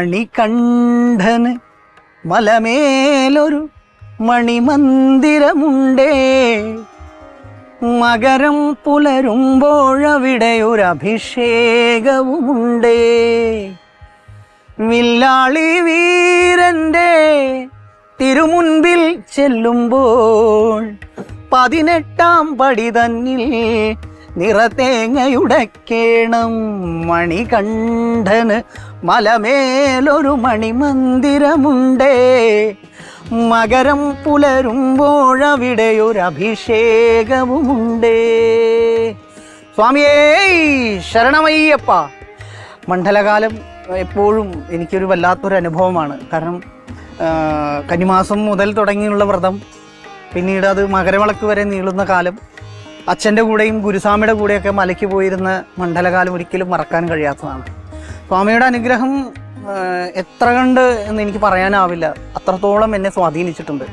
മണികണ്ഠന് മലമേലൊരു മണിമന്ദിരമുണ്ടേ. മകരം പുലരുമ്പോഴവിടെ ഒരു അഭിഷേകവുമുണ്ടേ വില്ലാളി വീരന്റെ തിരുമുൻപിൽ ചെല്ലുമ്പോൾ പതിനെട്ടാം പടി തന്നിൽ നിറതേങ്ങയുടക്കേണം. മണികണ്ഠന് മലമേലൊരു മണിമന്ദിരമുണ്ടേ. മകരം പുലരുമ്പോഴവിടെ ഒരു അഭിഷേകവുമുണ്ടേ സ്വാമിയേ ശരണമയ്യപ്പ. മണ്ഡലകാലം എപ്പോഴും എനിക്കൊരു വല്ലാത്തൊരു അനുഭവമാണ് കാരണം കന്നിമാസം മുതൽ തുടങ്ങിയുള്ള വ്രതം. പിന്നീട് അത് മകരവിളക്ക് വരെ നീളുന്ന കാലം. അച്ഛന്റെ കൂടെയും ഗുരുസ്വാമിയുടെ കൂടെയൊക്കെ മലയ്ക്ക് പോയിരുന്ന മണ്ഡലകാലം ഒരിക്കലും മറക്കാൻ കഴിയാത്തതാണ്. സ്വാമിയുടെ അനുഗ്രഹം എത്ര കണ്ട് എന്ന് എനിക്ക് പറയാനാവില്ല. അത്രത്തോളം എന്നെ സ്വാധീനിച്ചിട്ടുണ്ട്.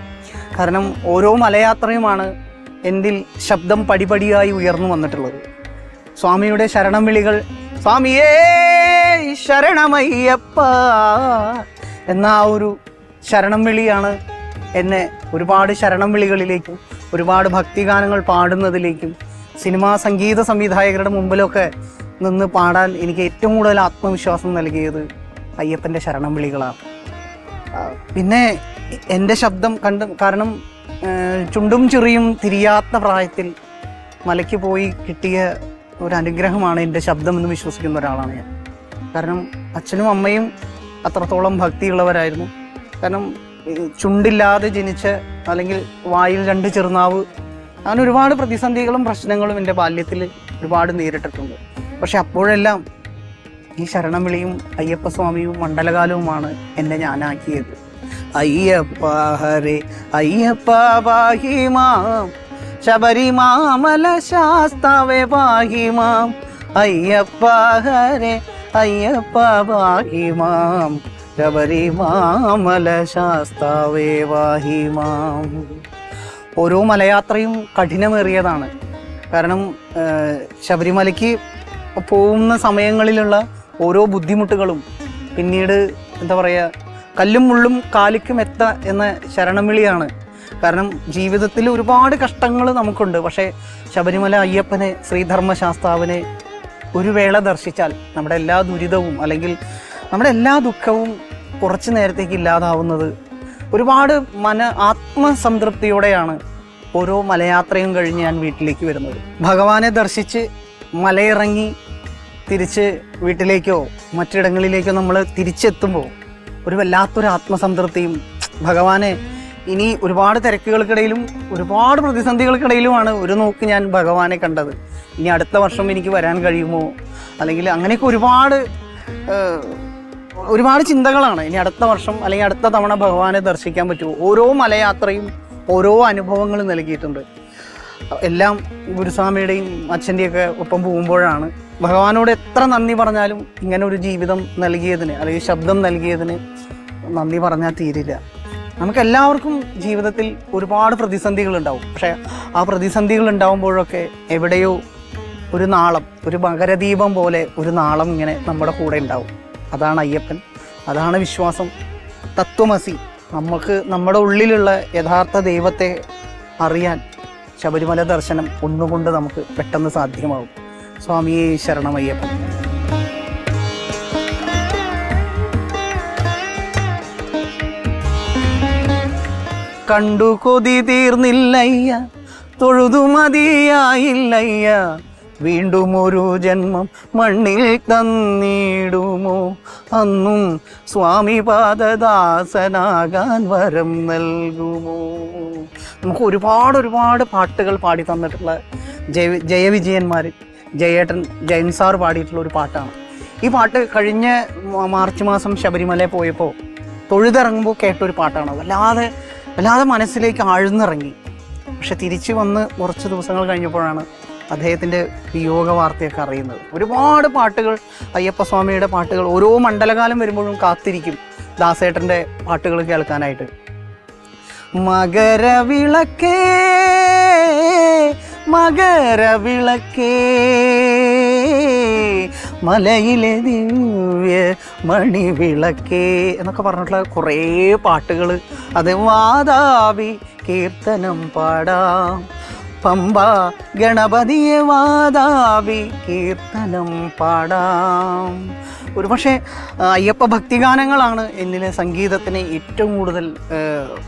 കാരണം ഓരോ മലയാത്രയുമാണ് എന്നിൽ ശബ്ദം പടിപടിയായി ഉയർന്നു വന്നിട്ടുള്ളത്. സ്വാമിയുടെ ശരണം വിളികൾ സ്വാമിയേ ശരണമയ്യപ്പ എന്ന ആ ഒരു ശരണം വിളിയാണ് എന്നെ ഒരുപാട് ശരണം വിളികളിലേക്കും ഒരുപാട് ഭക്തിഗാനങ്ങൾ പാടുന്നതിലേക്കും സിനിമാ സംഗീത സംവിധായകരുടെ മുമ്പിലൊക്കെ നിന്ന് പാടാൻ എനിക്ക് ഏറ്റവും കൂടുതൽ ആത്മവിശ്വാസം നൽകിയത് അയ്യപ്പന്റെ ശരണം വിളികളാണ്. പിന്നെ എന്റെ ശബ്ദം കണ്ട് കാരണം ചുണ്ടും ചെറിയും തിരിയാത്ത പ്രായത്തിൽ മലയ്ക്ക് പോയി കിട്ടിയ ഒരു അനുഗ്രഹമാണ് എന്റെ ശബ്ദം എന്ന് വിശ്വസിക്കുന്ന ഒരാളാണ് ഞാൻ. കാരണം അച്ഛനും അമ്മയും അത്രത്തോളം ഭക്തിയുള്ളവരായിരുന്നു. കാരണം ചുണ്ടില്ലാതെ ജനിച്ച അല്ലെങ്കിൽ വായിൽ രണ്ട് ചെറുനാവ് അങ്ങനെ ഒരുപാട് പ്രതിസന്ധികളും പ്രശ്നങ്ങളും എന്റെ ബാല്യത്തിൽ ഒരുപാട് നേരിട്ടിട്ടുണ്ട്. പക്ഷെ അപ്പോഴെല്ലാം ഈ ശരണം അയ്യപ്പസ്വാമിയും അയ്യപ്പ സ്വാമിയും മണ്ഡലകാലവുമാണ് എന്നെ ഞാനാക്കിയത്. അയ്യപ്പ ഹരേ അയ്യപ്പ പാഹിമാം ശബരിമാമല ശാസ്താവേ പാഹിമാം അയ്യപ്പ ഹരേ അയ്യപ്പ ശബരിമാമല ശാസ്താവേ വാഹിമാം ഓരോ മലയാത്രയും കഠിനമേറിയതാണ്. കാരണം ശബരിമലയ്ക്ക് പോകുന്ന സമയങ്ങളിലുള്ള ഓരോ ബുദ്ധിമുട്ടുകളും പിന്നീട് എന്താ പറയുക കല്ലും മുള്ളും കാലിക്കും എത്ത എന്ന ശരണംവിളിയാണ് കാരണം ജീവിതത്തിൽ ഒരുപാട് കഷ്ടങ്ങൾ നമുക്കുണ്ട്. പക്ഷേ ശബരിമല അയ്യപ്പനെ ശ്രീധർമ്മശാസ്താവിനെ ഒരു വേള ദർശിച്ചാൽ നമ്മുടെ എല്ലാ ദുരിതവും അല്ലെങ്കിൽ നമ്മുടെ എല്ലാ ദുഃഖവും കുറച്ച് നേരത്തേക്ക് ഇല്ലാതാവുന്നത് ഒരുപാട് മന ആത്മസംതൃപ്തിയോടെയാണ് ഓരോ മലയാത്രയും കഴിഞ്ഞ് ഞാൻ വീട്ടിലേക്ക് വരുന്നത്. ഭഗവാനെ ദർശിച്ച് മലയിറങ്ങി തിരിച്ച് വീട്ടിലേക്കോ മറ്റിടങ്ങളിലേക്കോ നമ്മൾ തിരിച്ചെത്തുമ്പോൾ ഒരു വല്ലാത്തൊരു ആത്മസംതൃപ്തിയും ഭഗവാനെ ഇനി ഒരുപാട് തിരക്കുകൾക്കിടയിലും ഒരുപാട് പ്രതിസന്ധികൾക്കിടയിലുമാണ് ഒരു നോക്ക് ഞാൻ ഭഗവാനെ കണ്ടത്. ഇനി അടുത്ത വർഷം എനിക്ക് വരാൻ കഴിയുമോ? അല്ലെങ്കിൽ അങ്ങനെയൊക്കെ ഒരുപാട് ഒരുപാട് ചിന്തകളാണ്. ഇനി അടുത്ത വർഷം അല്ലെങ്കിൽ അടുത്ത തവണ ഭഗവാനെ ദർശിക്കാൻ പറ്റുമോ? ഓരോ മലയാത്രയും ഓരോ അനുഭവങ്ങളും നൽകിയിട്ടുണ്ട്. എല്ലാം ഗുരുസ്വാമിയുടെയും അച്ഛന്റെയൊക്കെ ഒപ്പം പോകുമ്പോഴാണ് ഭഗവാനോട് എത്ര നന്ദി പറഞ്ഞാലും ഇങ്ങനെ ഒരു ജീവിതം നൽകിയതിന് അല്ലെങ്കിൽ ശബ്ദം നൽകിയതിന് നന്ദി പറഞ്ഞാൽ തീരില്ല. നമുക്ക് എല്ലാവർക്കും ജീവിതത്തിൽ ഒരുപാട് പ്രതിസന്ധികൾ ഉണ്ടാവും. പക്ഷേ ആ പ്രതിസന്ധികൾ ഉണ്ടാവുമ്പോഴൊക്കെ എവിടെയോ ഒരു നാളം ഒരു മകരദീപം പോലെ ഒരു നാളം ഇങ്ങനെ നമ്മുടെ കൂടെ ഉണ്ടാവും. അതാണ് അയ്യപ്പൻ. അതാണ് വിശ്വാസം. തത്വമസി. നമുക്ക് നമ്മുടെ ഉള്ളിലുള്ള യഥാർത്ഥ ദൈവത്തെ അറിയാൻ ശബരിമല ദർശനം ഒന്നുകൊണ്ട് നമുക്ക് പെട്ടെന്ന് സാധ്യമാവും സ്വാമിയെ ശരണമയ്യപ്പൻ കണ്ടു കൊതി തീർന്നില്ലയ്യ. തൊഴുതു മതിയായില്ലയ്യ. വീണ്ടും ഒരു ജന്മം മണ്ണിൽ തന്നിടുമോ? അന്നും സ്വാമി പാദദാസനാകാൻ വരം നൽകുമോ? നമുക്ക് ഒരുപാട് ഒരുപാട് പാട്ടുകൾ പാടി തന്നിട്ടുള്ള ജയ ജയവിജയന്മാർ ജയേട്ടൻ ജയൻ സാർ പാടിയിട്ടുള്ള ഒരു പാട്ടാണ്. ഈ പാട്ട് കഴിഞ്ഞ മാർച്ച് മാസം ശബരിമല പോയപ്പോൾ തൊഴുതിറങ്ങുമ്പോൾ കേട്ടൊരു പാട്ടാണ് വല്ലാതെ വല്ലാതെ മനസ്സിലേക്ക് ആഴ്ന്നിറങ്ങി. പക്ഷെ തിരിച്ചു വന്ന് കുറച്ച് ദിവസങ്ങൾ കഴിഞ്ഞപ്പോഴാണ് അദ്ദേഹത്തിന്റെ വിയോഗ വാർത്തയൊക്കെ അറിയുന്നത്. ഒരുപാട് പാട്ടുകൾ അയ്യപ്പസ്വാമിയുടെ പാട്ടുകൾ ഓരോ മണ്ഡലകാലം വരുമ്പോഴും കാത്തിരിക്കും ദാസേട്ടന്റെ പാട്ടുകൾ കേൾക്കാനായിട്ട്. മകരവിളക്കേ മകരവിളക്കേ മലയിലെ ദിവ്യ മണിവിളക്കേ എന്നൊക്കെ പറഞ്ഞിട്ടുള്ള കുറേ പാട്ടുകൾ. അത് വാതാവി കീർത്തനം പാടാം. പമ്പ ഗണപതിയെ വാദാവി കീർത്തനം പാടാം. ഒരുപക്ഷെ അയ്യപ്പ ഭക്തിഗാനങ്ങളാണ് എന്നിലെ സംഗീതത്തിനെ ഏറ്റവും കൂടുതൽ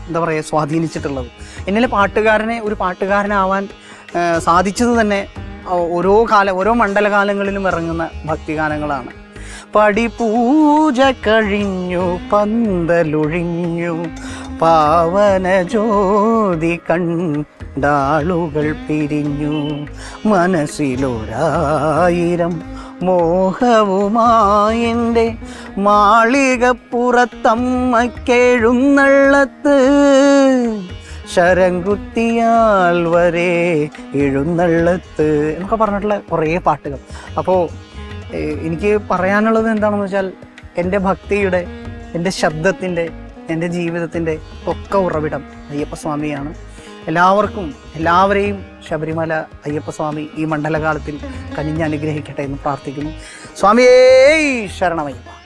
എന്താ പറയുക സ്വാധീനിച്ചിട്ടുള്ളത്. എന്നിലെ പാട്ടുകാരനെ ഒരു പാട്ടുകാരനാവാൻ സാധിച്ചത് തന്നെ ഓരോ കാല ഓരോ മണ്ഡലകാലങ്ങളിലും ഇറങ്ങുന്ന ഭക്തിഗാനങ്ങളാണ് പടിപൂജ കഴിഞ്ഞു പന്തലൊഴിഞ്ഞു പാവന ജ്യോതി കണ്ടാളുകൾ പിരിഞ്ഞു. മനസ്സിലൊരായിരം മോഹവുമായിന്റെ മാളികപ്പുറത്തമ്മക്കെഴുന്നള്ളത്ത് ശരംകുത്തിയാൽ വരെ എഴുന്നള്ളത്ത്. എന്നൊക്കെ പറഞ്ഞിട്ടുള്ള കുറേ പാട്ടുകൾ. അപ്പോൾ എനിക്ക് പറയാനുള്ളത് എന്താണെന്ന് വെച്ചാൽ എന്റെ ഭക്തിയുടെ എന്റെ ശബ്ദത്തിന്റെ എന്റെ ജീവിതത്തിന്റെ ഒക്കെ ഉറവിടം അയ്യപ്പസ്വാമിയാണ്. എല്ലാവർക്കും എല്ലാവരെയും ശബരിമല അയ്യപ്പസ്വാമി ഈ മണ്ഡലകാലത്തിൽ കനിഞ്ഞ് അനുഗ്രഹിക്കട്ടെ എന്ന് പ്രാർത്ഥിക്കുന്നു. സ്വാമിയേ ശരണമയ്യപ്പ.